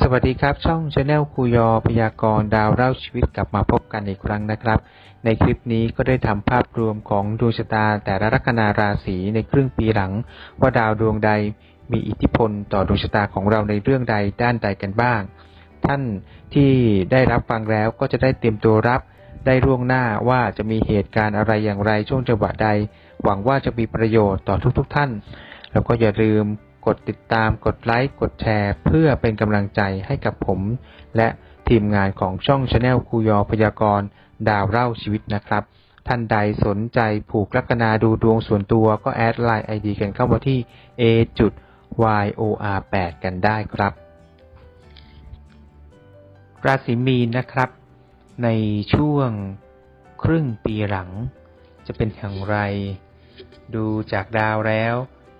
สวัสดีครับ ช่องชาแนลคูยอพยากรณ์ดาวเล่าชีวิตกลับมาพบกันอีกครั้งนะครับ ในคลิปนี้ก็ได้ทำภาพรวมของดวงชะตาแต่ละลัคนาราศีในครึ่งปีหลัง ว่าดาวดวงใดมีอิทธิพลต่อดวงชะตาของเราในเรื่องใดด้านใดกันบ้าง ท่านที่ได้รับฟังแล้วก็จะได้เตรียมตัวรับได้ล่วงหน้าว่าจะมีเหตุการณ์อะไรอย่างไรช่วงจังหวะใด หวังว่าจะมีประโยชน์ต่อทุกๆทท่าน แล้วก็อย่าลืม กดติดตาม กดไลค์ กดแชร์ เพื่อเป็นกำลังใจให้กับผม และทีมงานของช่องชาแนลคูยอพยากรณ์ดาวเล่าชีวิตนะครับ ท่านใดสนใจผูกลัคนาดูดวงส่วนตัวก็แอดไลน์ไอดีกันเข้ามาที่ a y o r 8กันได้ครับ ราศีมีนนะครับ ในช่วงครึ่งปีหลัง จะเป็นอย่างไร ดูจากดาวแล้ว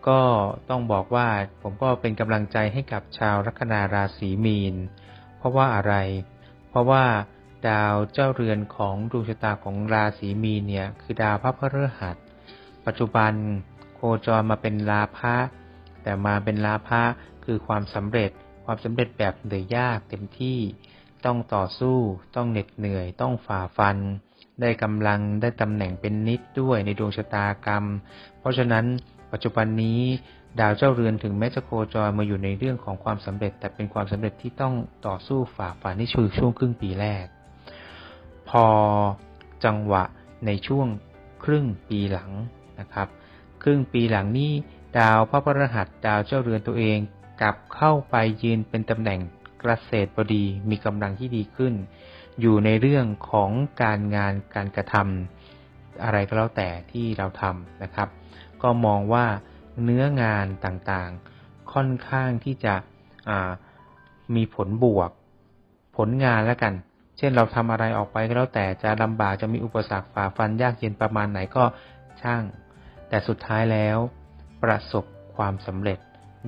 ก็ต้องบอกว่าผมก็เป็นกำลังใจให้กับชาวลัคนาราศีมีน เพราะว่าอะไร เพราะว่าดาวเจ้าเรือนของดวงชะตาของราศีมีนเนี่ย คือดาวพระพฤหัส ปัจจุบันโคจรมาเป็นลาภะแต่มาเป็นลาภะคือความสำเร็จ ความสำเร็จแบบเหนื่อยยากเต็มที่ ต้องต่อสู้ ต้องเหน็ดเหนื่อย ต้องฝ่าฟัน ได้กำลังได้ตำแหน่งเป็นนิดด้วยในดวงชะตากรรม เพราะฉะนั้น ปัจจุบันนี้ดาวเจ้าเรือนถึงแม้จะโคจรมาอยู่ในเรื่องของความสำเร็จ แต่เป็นความสำเร็จที่ต้องต่อสู้ฝ่าฟันในี่คือช่วงครึ่งปีแรก พอจังหวะในช่วงครึ่งปีหลังนะครับ ครึ่งปีหลังนี้ดาวพระพฤหัสดาวเจ้าเรือนตัวเองกลับเข้าไปยืนเป็นตำแหน่งเกษตรบดีมีกำลังที่ดีขึ้น อยู่ในเรื่องของการงานการกระทำอะไรก็แล้วแต่ที่เราทำนะครับ ก็มองว่าเนื้องานต่างๆ ค่อนข้างที่จะมีผลบวก ผลงานแล้วกัน เช่นเราทำอะไรออกไปก็แล้วแต่จะลำบากจะมีอุปสรรคฝ่าฟันยากเย็นประมาณไหนก็ช่าง แต่สุดท้ายแล้ว ประสบความสำเร็จ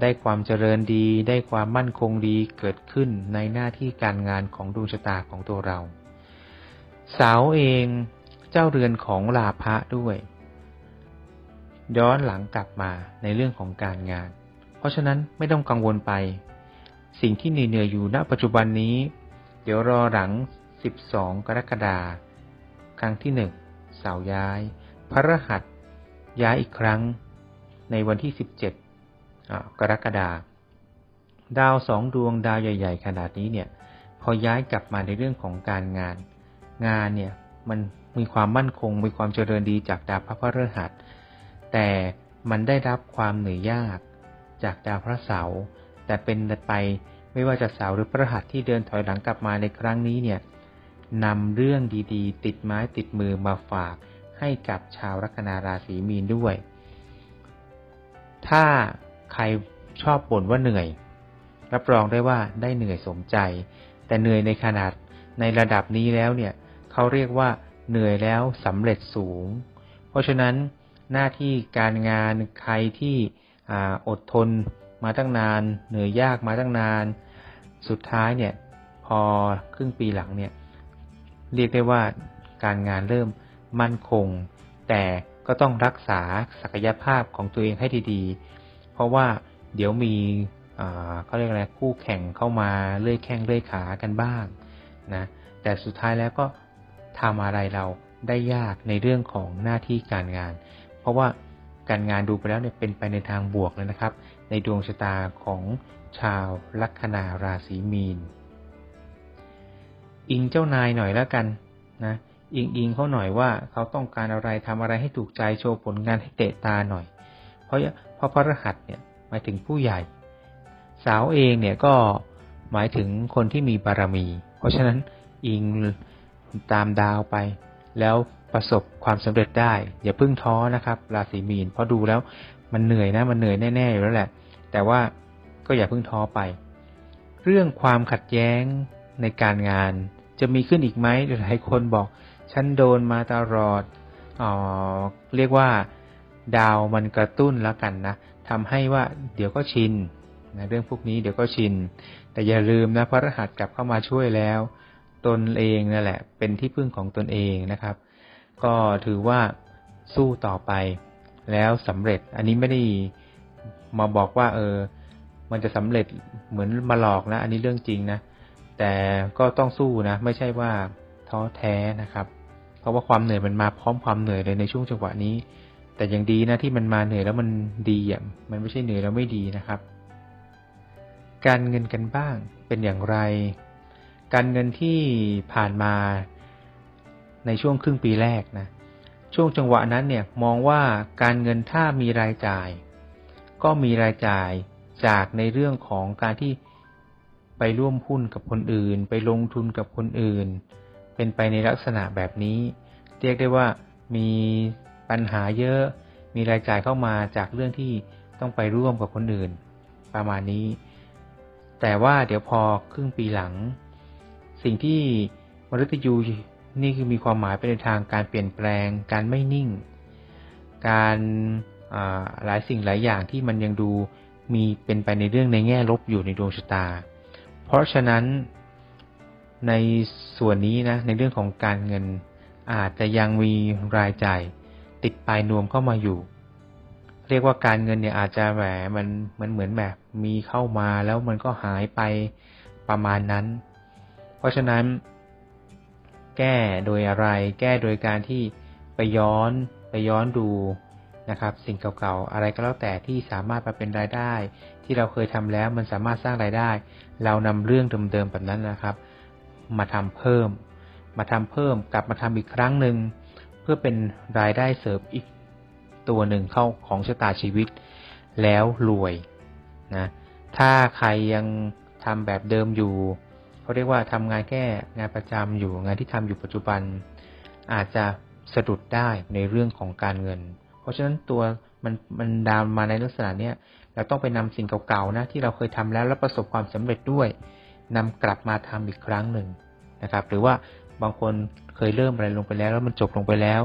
ได้ความเจริญดี ได้ความมั่นคงดีเกิดขึ้นในหน้าที่การงานของดวงชะตาของตัวเรา สาวเองเจ้าเรือนของลาภะด้วย ย้อนหลังกลับมาในเรื่องของการงาน เพราะฉะนั้นไม่ต้องกังวลไป สิ่งที่เหนื่อยอยู่ณปัจจุบันนี้ เดี๋ยวรอหลัง 12 กรกฎาครั้งที่1เสาย้าย พระรหัสย้ายอีกครั้งในวันที่ 17 กรกฎาดาวสองดวงดาวใหญ่ ๆ ขนาดนี้เนี่ย พอย้ายกลับมาในเรื่องของการงาน งานเนี่ยมันมีความมั่นคงมีความเจริญดีจากดาวพระพฤหัส แต่มันได้รับความเหนื่อยยาก จากดาวพระเสาร์แต่เป็นไปไม่ว่าจะเสาร์หรือพระหัสที่เดินถอยหลังกลับมาในครั้งนี้เนี่ยนำเรื่องดีๆ ติดไม้ติดมือมาฝากให้กับชาวลัคนาราศีมีนด้วย ถ้าใครชอบบ่นว่าเหนื่อย รับรองได้ว่าได้เหนื่อยสมใจ แต่เหนื่อยในขนาดในระดับนี้แล้วเนี่ยเขาเรียกว่าเหนื่อยแล้วสำเร็จสูง เพราะฉะนั้น หน้าที่การงานใครที่อดทนมาตั้งนาน เหนื่อยยากมาตั้งนาน สุดท้ายเนี่ยพอครึ่งปีหลังเนี่ยเรียกได้ว่าการงานเริ่มมั่นคง แต่ก็ต้องรักษาศักยภาพของตัวเองให้ดีๆ เพราะว่าเดี๋ยวมีเขาเรียกอะไรคู่แข่งเข้ามาเลื่อยแข้งเลื่อยขากันบ้างนะแต่สุดท้ายแล้วก็ทำอะไรเราได้ยากในเรื่องของหน้าที่การงาน เพราะว่าการงานดูไปแล้วเนี่ยเป็นไปในทางบวกเลยนะครับ ในดวงชะตาของชาวลัคนาราศีมีน อิงเจ้านายหน่อยแล้วกันนะอิงอิงเขาหน่อยว่าเขาต้องการอะไรทำอะไรให้ถูกใจโชว์ผลงานให้เตะตาหน่อย เพราะเพราะพระรหัสเนี่ยหมายถึงผู้ใหญ่ สาวเองเนี่ยก็หมายถึงคนที่มีบารมี เพราะฉะนั้นอิงตามดาวไป แล้ว ประสบความสำเร็จได้ อย่าพึ่งท้อนะครับ ราศีมีนเพราะดูแล้วมันเหนื่อยนะมันเหนื่อยแน่ๆอยู่แล้วแหละ แต่ว่าก็อย่าพึ่งท้อไป เรื่องความขัดแย้งในการงาน จะมีขึ้นอีกไหมหลายคนบอกฉันโดนมาตลอดออเรียกว่าดาวมันกระตุ้นแล้วกันนะทำให้ว่าเดี๋ยวก็ชินนะเรื่องพวกนี้เดี๋ยวก็ชิน แต่อย่าลืมนะพระรหัสกลับเข้ามาช่วยแล้ว ตนเองนั่นแหละ เป็นที่พึ่งของตนเองนะครับ ก็ถือว่าสู้ต่อไป แล้วสำเร็จ อันนี้ไม่ได้มาบอกว่า เออ มันจะสำเร็จเหมือนมาหลอกนะ อันนี้เรื่องจริงนะ แต่ก็ต้องสู้นะ ไม่ใช่ว่าท้อแท้นะครับ เพราะว่าความเหนื่อยมันมาพร้อมความเหนื่อยเลยในช่วงจังหวะนี้ แต่ยังดีนะที่มันมาเหนื่อยแล้วมันดีอะ มันไม่ใช่เหนื่อยแล้วไม่ดีนะครับ การเงินกันบ้างเป็นอย่างไร การเงินที่ผ่านมา ในช่วงครึ่งปีแรกนะช่วงจังหวะนั้นเนี่ยมองว่าการเงินถ้ามีรายจ่าย ก็มีรายจ่ายจากในเรื่องของการที่ไปร่วมหุ้นกับคนอื่น ไปลงทุนกับคนอื่น เป็นไปในลักษณะแบบนี้ เรียกได้ว่ามีปัญหาเยอะ มีรายจ่ายเข้ามาจากเรื่องที่ต้องไปร่วมกับคนอื่น ประมาณนี้ แต่ว่าเดี๋ยวพอครึ่งปีหลัง สิ่งที่มฤตยู นี่คือมีความหมายไปในทางการเปลี่ยนแปลง การไม่นิ่ง การหลายสิ่งหลายอย่างที่มันยังดูมีเป็นไปในเรื่องในแง่ลบอยู่ในดวงชะตา เพราะฉะนั้นในส่วนนี้นะในเรื่องของการเงินอาจจะยังมีรายจ่ายติดปลายนวมเข้ามาอยู่ เรียกว่าการเงินเนี่ยอาจจะแหมมันมันเหมือนแบบมีเข้ามาแล้วมันก็หายไปประมาณนั้น เพราะฉะนั้น แก้โดยอะไร แก้โดยการที่ไปย้อนไปย้อนดูนะครับ สิ่งเก่าๆ อะไรก็แล้วแต่ที่สามารถมาเป็นรายได้ ที่เราเคยทำแล้วมันสามารถสร้างรายได้ เรานำเรื่องเดิมๆแบบนั้นนะครับ มาทำเพิ่ม มาทำเพิ่มกลับมาทำอีกครั้งหนึ่งเพื่อเป็นรายได้เสริมอีกตัวหนึ่งเข้าของชะตาชีวิต แล้วรวยนะถ้าใครยังทำแบบเดิมอยู่ เขาเรียกว่าทำงานแค่งานประจำอยู่งานที่ทำอยู่ปัจจุบัน อาจจะสะดุดได้ในเรื่องของการเงิน เพราะฉะนั้นตัวมันมันดาวมาในลักษณะเนี้ยเราต้องไปนำสิ่งเก่าๆนะที่เราเคยทำแล้วแล้วประสบความสำเร็จด้วยนำกลับมาทำอีกครั้งหนึ่งนะครับ หรือว่าบางคนเคยเริ่มอะไรลงไปแล้ว แล้วมันจบลงไปแล้ว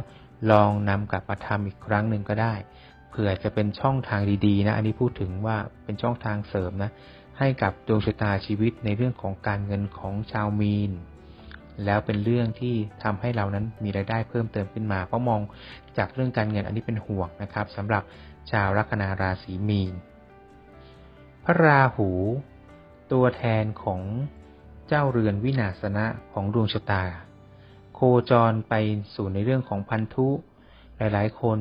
ลองนำกลับมาทำอีกครั้งหนึ่งก็ได้เผื่อจะเป็นช่องทางดีๆนะ อันนี้พูดถึงว่าเป็นช่องทางเสริมนะ ให้กับดวงชะตาชีวิตในเรื่องของการเงินของชาวมีน แล้วเป็นเรื่องที่ทำให้เรานั้นมีรายได้เพิ่มเติมขึ้นมาเพราะมองจากเรื่องการเงินอันนี้เป็นห่วงนะครับสำหรับชาวลัคนาราศีมีน พระราหู ตัวแทนของเจ้าเรือนวินาศนะของดวงชะตา โคจรไปสู่ในเรื่องของพันธุ หลาย ๆ คน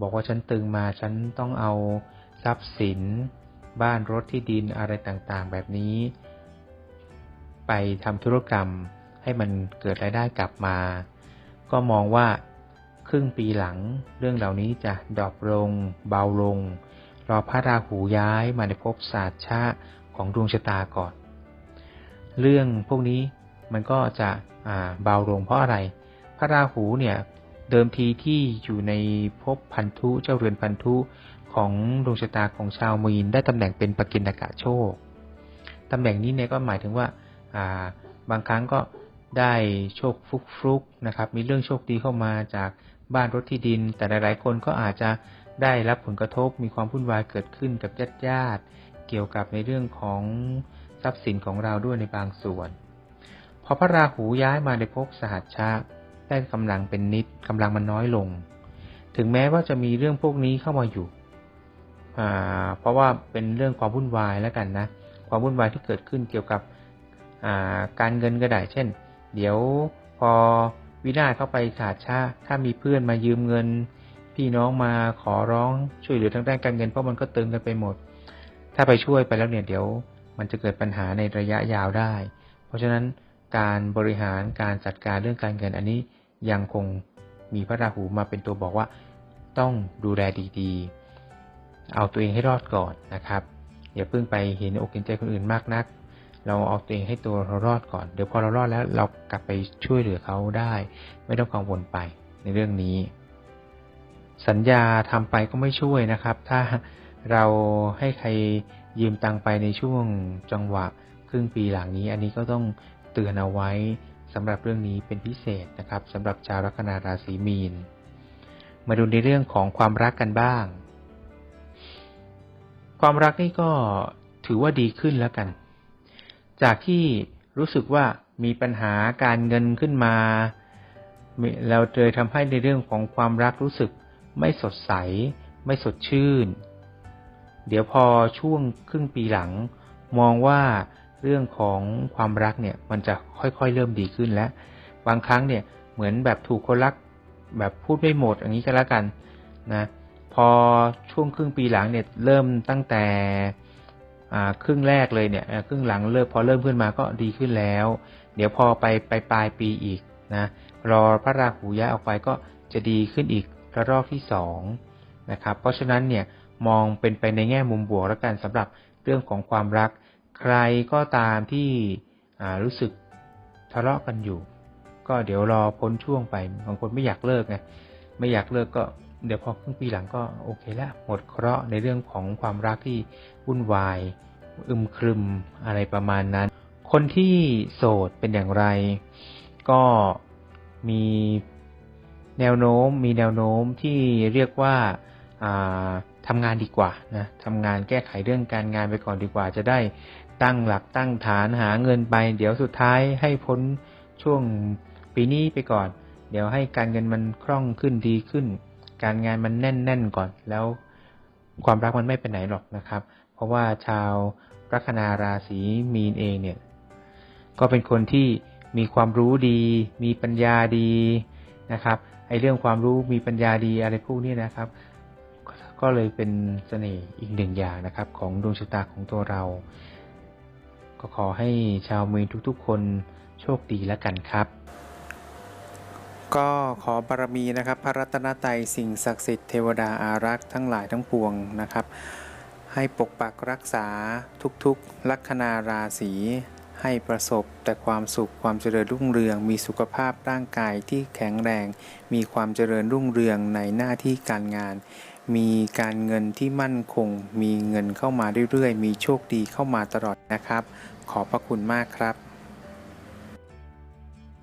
บอกว่าฉันตึงมาฉันต้องเอาทรัพย์สิน บ้านรถที่ดินอะไรต่างๆ แบบนี้ ไปทำธุรกรรมให้มันเกิดรายได้กลับมา ก็มองว่าครึ่งปีหลัง เรื่องเหล่านี้จะดรอปลง เบาลง รอพระราหูย้ายมาในภพศาสตร์ชาของดวงชะตาก่อน เรื่องพวกนี้มันก็จะเบาลงเพราะอะไร พระราหูเนี่ยเดิมทีที่อยู่ในภพพันธุเจ้าเรือนพันธุ ของดวงชะตาของชาวมีนได้ตำแหน่งเป็นปกินกะโชคตำแหน่งนี้เนี่ยก็หมายถึงว่าบางครั้งก็ได้โชคฟุกฟุกนะครับ มีเรื่องโชคดีเข้ามาจากบ้านรถที่ดิน แต่หลาย ๆ คนก็อาจจะได้รับผลกระทบมีความวุ่นวายเกิดขึ้นกับญาติญาติเกี่ยวกับในเรื่องของทรัพย์สินของเราด้วยในบางส่วน พอพระราหูย้ายมาในภพสหัชชะได้กำลังเป็นนิดกำลังมันน้อยลง ถึงแม้ว่าจะมีเรื่องพวกนี้เข้ามาอยู่ เพราะว่าเป็นเรื่องความวุ่นวายแล้วกันนะ ความวุ่นวายที่เกิดขึ้นเกี่ยวกับการเงินก็ได้เช่น เดี๋ยวพอวินาศเข้าไปขาดชาถ้ามีเพื่อนมายืมเงิน พี่น้องมาขอร้องช่วยเหลือทางด้านการเงินเพราะมันก็ตึงกันไปหมด ถ้าไปช่วยไปแล้วเนี่ยเดี๋ยว มันจะเกิดปัญหาในระยะยาวได้ เพราะฉะนั้นการบริหารการจัดการเรื่องการเงินอันนี้ยังคงมีพระราหูมาเป็นตัวบอกว่า ต้องดูแลดีๆ เอาตัวเองให้รอดก่อนนะครับ อย่าเพิ่งไปเห็นอกเห็นใจคนอื่นมากนัก เราเอาตัวเองให้ตัวเรารอดก่อน เดี๋ยวพอเรารอดแล้วเรากลับไปช่วยเหลือเขาได้ ไม่ต้องกังวลไปในเรื่องนี้ สัญญาทำไปก็ไม่ช่วยนะครับ ถ้าเราให้ใครยืมตังไปในช่วงจังหวะครึ่งปีหลังนี้ อันนี้ก็ต้องเตือนเอาไว้สำหรับเรื่องนี้เป็นพิเศษนะครับสำหรับชาวลัคนาราศีมีน มาดูในเรื่องของความรักกันบ้าง ความรักนี่ก็ถือว่าดีขึ้นแล้วกัน จากที่รู้สึกว่ามีปัญหาการเงินขึ้นมา เราเจอทำให้ในเรื่องของความรักรู้สึกไม่สดใส ไม่สดชื่น เดี๋ยวพอช่วงครึ่งปีหลัง มองว่าเรื่องของความรักเนี่ย มันจะค่อยๆเริ่มดีขึ้นแล้ว บางครั้งเนี่ยเหมือนแบบถูกคนรักแบบพูดไม่หมดอย่างนี้ก็แล้วกันนะ อช่วงครึ่งปีหลังเนี่ยเริ่มตั้งแต่ครึ่งแรกเลยเนี่ยครึ่งหลังเริ่มพอเริ่มขึ้นมาก็ดีขึ้นแล้ว เดี๋ยวพอไปไปปลายปีอีกนะรอพระราหูย้ายออกไปก็จะดีขึ้นอีกระลอกที่สองนะครับ เพราะฉะนั้นเนี่ยมองเป็นไปในแง่มุมบวกแล้วกันสำหรับเรื่องของความรัก ใครก็ตามที่รู้สึกทะเลาะกันอยู่ ก็เดี๋ยวรอพ้นช่วงไปบางคนไม่อยากเลิกไงไม่อยากเลิกก็ เดี๋ยวพอครึ่งปีหลังก็โอเคแล้วหมดเคราะห์ในเรื่องของความรักที่วุ่นวาย อึมครึมอะไรประมาณนั้น คนที่โสดเป็นอย่างไร ก็มีแนวโน้มมีแนวโน้มที่เรียกว่าาทำงานดีกว่านะทำงานแก้ไขเรื่องการงานไปก่อนดีกว่า จะได้ตั้งหลักตั้งฐานหาเงินไป เดี๋ยวสุดท้ายให้พ้นช่วงปีนี้ไปก่อน เดี๋ยวให้การเงินมันคล่องขึ้นดีขึ้น การงานมันแน่นๆก่อน แล้วความรักมันไม่ไปไหนหรอกนะครับ เพราะว่าชาวลัคนาราศีมีนเองเนี่ย ก็เป็นคนที่มีความรู้ดี มีปัญญาดีนะครับไอเรื่องความรู้มีปัญญาดีอะไรพวกนี้นะครับ ก็ก็เลยเป็นเสน่ห์อีกหนึ่งอย่างนะครับ ของดวงชะตาของตัวเรา ก็ขอให้ชาวมีนทุกๆ คนโชคดีแล้วกันครับ ก็ขอบารมีนะครับ พระรัตนตรัยสิ่งศักดิ์สิทธิ์เทวดาอารักษ์ทั้งหลายทั้งปวงนะครับ ให้ปกปักรักษาทุกๆ ลัคนาราศีให้ประสบแต่ความสุขความเจริญรุ่งเรือง มีสุขภาพร่างกายที่แข็งแรง มีความเจริญรุ่งเรืองในหน้าที่การงาน มีการเงินที่มั่นคง มีเงินเข้ามาเรื่อยๆ มีโชคดีเข้ามาตลอดนะครับ ขอบพระคุณมากครับ